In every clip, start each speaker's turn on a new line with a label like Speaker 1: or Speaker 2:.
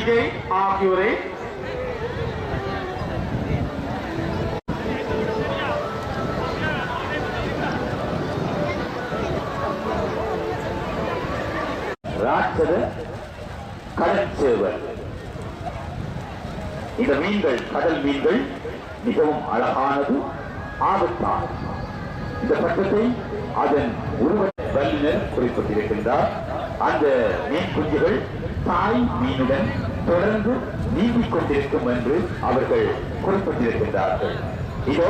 Speaker 1: விஜய் ஆகியோரை ராட்சத இந்த மீன்கள் கடல் மீன்கள் மிகவும் அழகானது ஆபத்தான இந்த பட்டத்தை அதன் உருவ வல்லுநர் குறிப்பிட்டிருக்கின்றார். அந்த மீன் குஞ்சுகள் தாய் மீனுடன் தொடர்ந்து நீங்கிக் கொண்டிருக்கும் என்று அவர்கள் குறிப்பிட்டிருக்கின்றார்கள். இதோ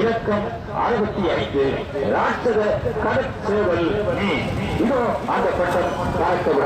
Speaker 1: இலக்கம் அறுபத்தி ஐந்து ராட்சத கடற்சேவல் இதோ அந்த பட்டம் பார்க்க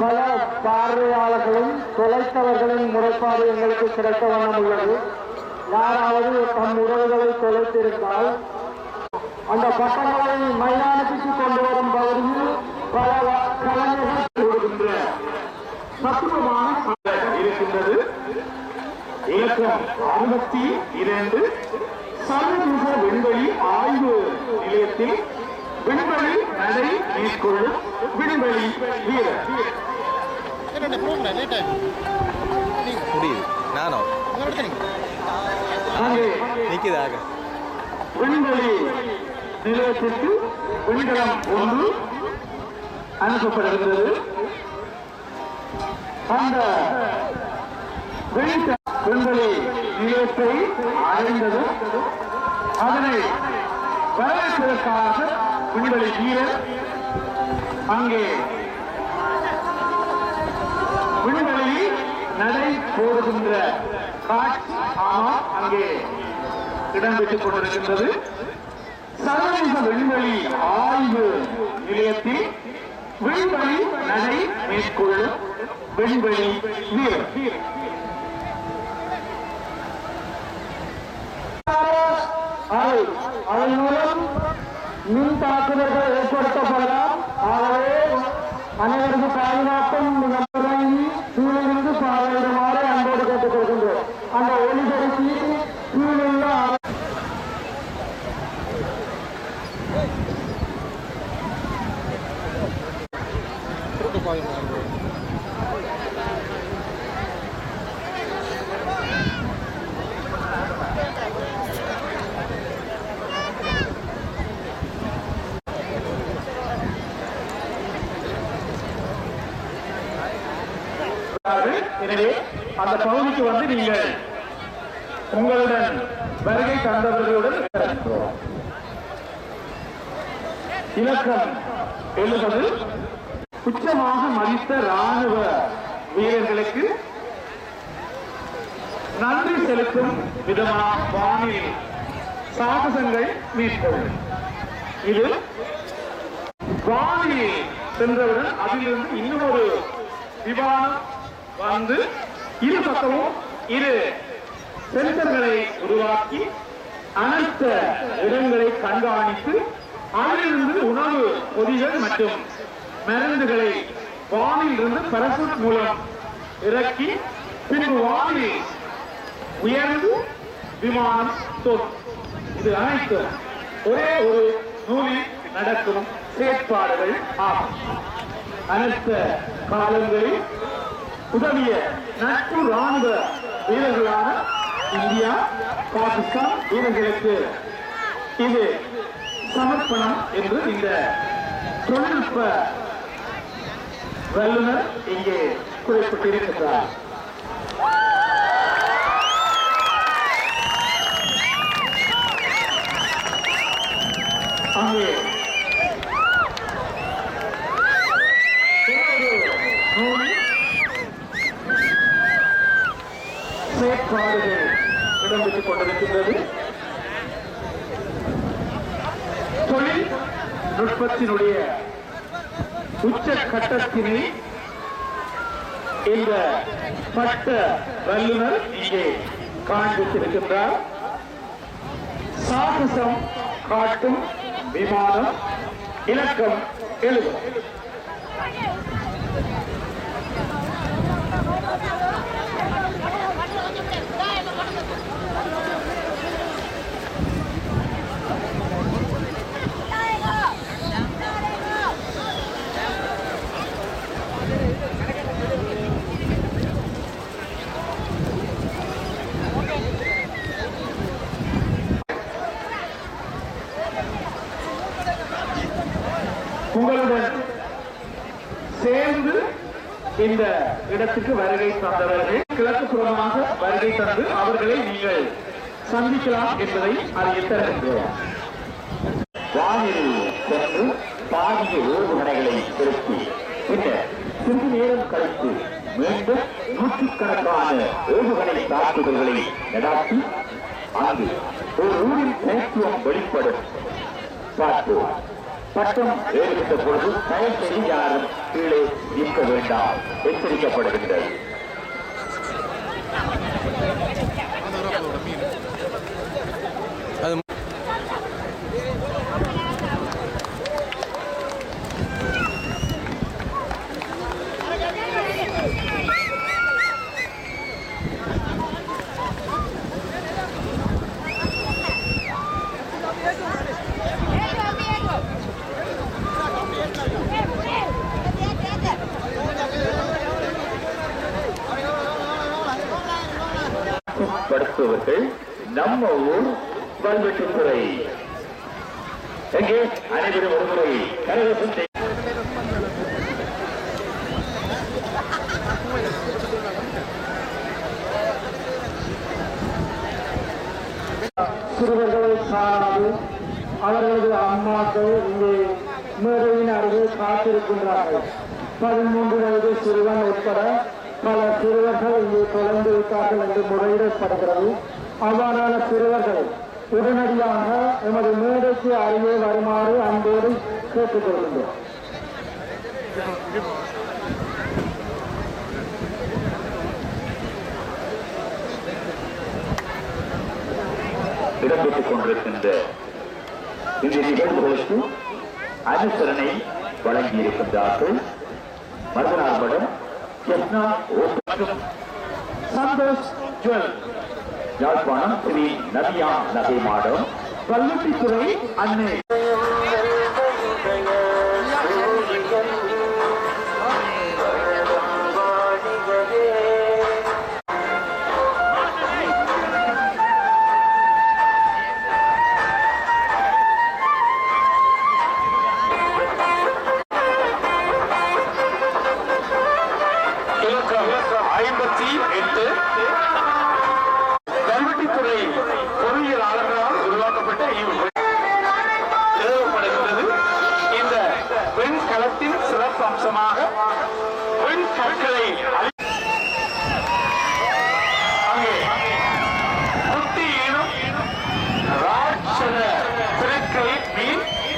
Speaker 2: பல பார்வையாளர்களும் தொலைத்தவர்களின் முறைப்பாடு எங்களுக்கு கிடைக்க வண்ணம் உள்ளது. யாராவது தம் உறவுகளை தொலைத்திருந்தால் அந்த பட்டங்களை மைதானத்துக்கு கொண்டு வரும் பகுதியில் பல கலைஞர்கள்
Speaker 1: சத்துவமான இருக்கின்றது. இலக்கம் அறுபத்தி இரண்டு சர்வதேச விண்வெளி ஆய்வு நிலையத்தில் விண்வெளி நடை மேற்கொள்ளும் விண்வெளி வீரர்
Speaker 3: முடியுது நானோ? நிக்குதாக
Speaker 1: விண்வெளி நிலையத்திற்கு விண்கலம் ஒன்று அனுப்பப்படுகிறது. அந்த விண்வெளி நிலையத்தை அடைந்ததும் அதனை வரவேற்பதற்காக விண்வெளி வீரர் அங்கே விண்வெளியில் நடை போடுகின்ற காட்சி ஆமா அங்கே இடம்பெற்றுக் கொண்டிருக்கின்றது சர்வதேச விண்வெளி ஆய்வு நிலையத்தில் விண்வெளி நடை மேற்கொள்ளும் விண்வெளி வீரர்
Speaker 2: அவை அதன் மூலம் மின் தாக்குதல்கள் ஏற்படுத்தப்படலாம் ஆகவே அனைவரது பாதுகாப்பும் நம்பரையும் கீழிருந்து பார்வையிடுமாறு அன்போடு கேட்டுக்கொள்கின்றோம் அந்த ஒளிபெருக்கி கீழுள்ள you.
Speaker 1: எனவே அந்த பகுதிக்கு வந்து நீங்கள் உங்களுடன் வருகை தந்தவர்களுடன் இலக்கம் எழுபது. உச்சமாக மதித்த ராணுவ வீரர்களுக்கு நன்றி செலுத்தும் விதமாக வானில் சாகசங்கள் மேற்கொள்ளும். இது வானில் சென்றவுடன் அதிலிருந்து இன்னொரு விமானம் வந்து இரு பக்கமும் இரு சென்சர்களை உருவாக்கி அனைத்து இடங்களை கண்காணித்து அதிலிருந்து உணவு பொதிகள் மற்றும் மருந்துகளை வானில் இருந்து பரசுட் மூலம் இறக்கி பின்பு வானில் உயர்ந்து விமானம் தோன்றும் இது அனைத்தும் ஒரே ஒரு நூலில் நடக்கும் செயற்பாடுகள் ஆகும். அனைத்து காலங்களில் உதவிய நட்பு ராணுவ வீரர்களான இந்தியா பாகிஸ்தான் வீரர்களுக்கு இது சமர்ப்பணம் என்று இந்த தொழில்நுட்ப வல்லுநர் இங்கே குறிப்பிட்டிருக்கிறார். அங்கே நடைபெற்றுக் கொண்டிருக்கின்றது. தொழில் நுட்பத்தினுடைய உச்ச கட்டத்தினை இந்த பட்ட வல்லுநர் இங்கே காண்பித்திருக்கின்றார். சாகசம் காட்டும் விமானம் இலக்கம் எழுதும் உங்களுடன் சேர்ந்து இந்த இடத்துக்கு வருகை தந்தவர்கள். கிழக்கு புறமாக வருகை தந்து அவர்களை நீங்கள் சந்திக்கலாம் என்பதை அறிய தருகின்றோம் வானில் சென்று பாதிய ஏவுகணைகளை திருப்பி பின்னர் சிறிது நேரம் கழித்து மீண்டும் நூற்றுக்கணக்கான ஏவுகணை தாக்குதல்களை நடாத்தி அங்கு ஒரு ஊரின் தனித்துவம் வெளிப்படும். பார்ப்போம். பட்டம் ஏறிவிட்ட பொழுது தயவு செய்து யாரும் கீழே நிற்க வேண்டாம். எச்சரிக்கப்படுகின்றது. கல்வெட்டுத்துறை எங்கே? அனைவரும் ஒருமுறை கரகசம் செய்ய
Speaker 2: சிறுவர்களை காணாது அவர்களது அம்மாக்கள் இங்கே மேடையின் அருகே காத்திருக்கின்றார்கள். பதிமூன்று வயது சிறுவன் உட்பட பல சிறுவர்கள் இங்கே தொலைந்து விட்டார்கள் என்று முறையிடப்படுகிறது. அவ்வாறான சிறுவர்கள் உடனடியாக எமது மேடைக்கு அருகே வருமாறு அன்போடு கேட்டுக்கொள்கின்றோம்.
Speaker 1: இடம்பெற்றுக் கொண்டிருக்கின்ற இந்த நிகழ்வுகளுக்கு அனுசரணை வழங்கியிருக்கின்றார்கள். மருதனார் மடம் சந்தோஷ் ஜுவல். யாழ்ப்பாணம் ஸ்ரீ நதியா நகை மாடம் கல்வெட்டித்துறை அன்னை. ஐம்பத்தி எட்டு.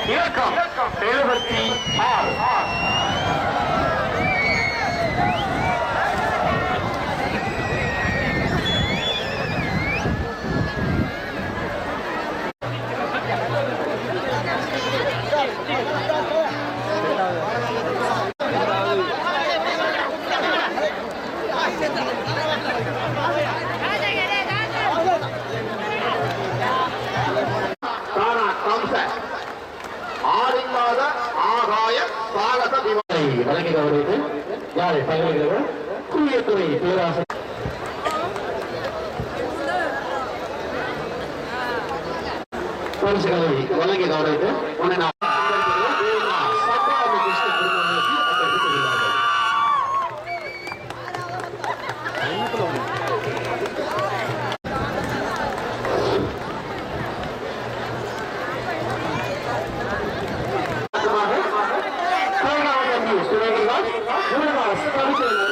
Speaker 1: இலக்கம் எழுபத்தி ஆறு పోలీసులు వాళ్ళకి Thank you.